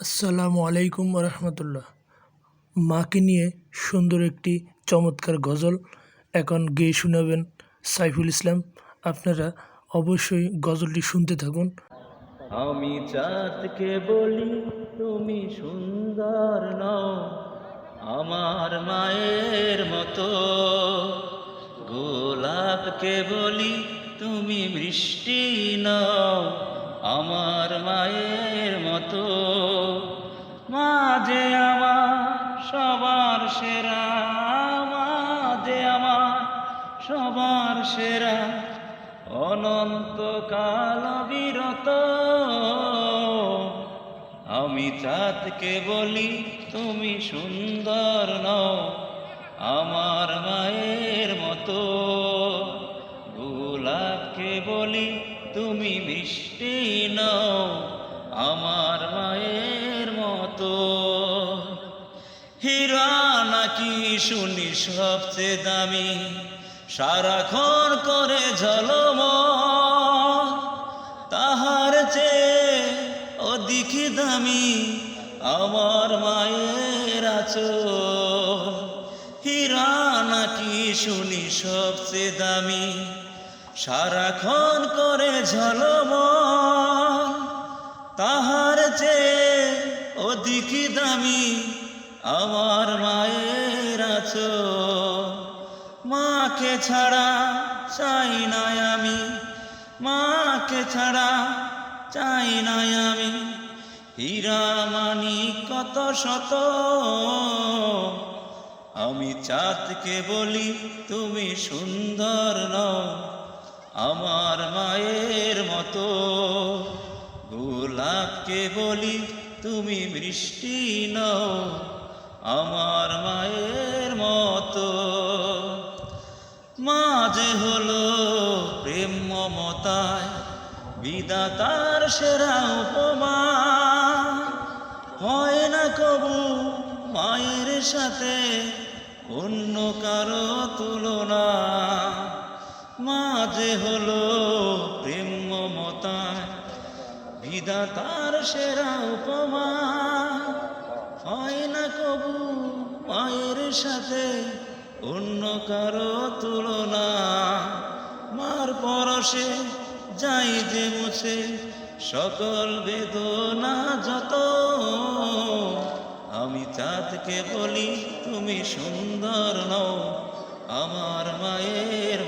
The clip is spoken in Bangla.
আসসালামু আলাইকুম রহমতুল্লাহ মাকে নিয়ে সুন্দর একটি চমৎকার গজল এখন গেয়ে শোনাবেন সাইফুল ইসলাম। আপনারা অবশ্যই গজলটি শুনতে থাকুন। আমি চাঁদকে বলি, তুমি সুন্দর নও। আমার মায়ের মতো গোলাপকে বলি, তুমি বৃষ্টি নও। আমার মায়ের মতো। মা যে আমার সবার সেরা মা যে আমার সবার সেরা। অনন্তকাল বিরত। আমি চাঁদকে বলি, তুমি সুন্দর নও। আমার মায়ের মতো। গোলাপকে বলি তুমি মিষ্টি নও আমার মায়ের মতো। হীরা নাকি শুনি সবচেয়ে দামি? সারাক্ষণ করে ঝলম তাহার চেয়ে অধিক দামি আমার মায়ের আছো হীরা নাকি শুনি সবচেয়ে দামি? সারাক্ষণ করে ঝলম তাহার চেয়ে অধিক দামি আমার মায়ের আছো মাকে ছাড়া চাই না আমি, মাকে ছাড়া চাই না আমি। হীরা মানি কত শত, আমি চাঁদকে বলি তুমি সুন্দর নও। আমার মায়ের মতো। গোলাপকে বলি, তুমি বৃষ্টি নও, আমার মায়ের মতো। মাঝে হলো প্রেম মমতায় বিদাতার সেরা উপমা। হয় না কবু মায়ের সাথে, অন্য কারও তুলনা। মাঝে হলো প্রেম মমতায় বিদাতার সেরা উপমা। হয় না কবু মায়ের সাথে অন্য কারও তুলনা। মার পরশে যাই যে মুছে, সকল বেদনা যত। আমি চাঁদকে বলি, তুমি সুন্দর নও।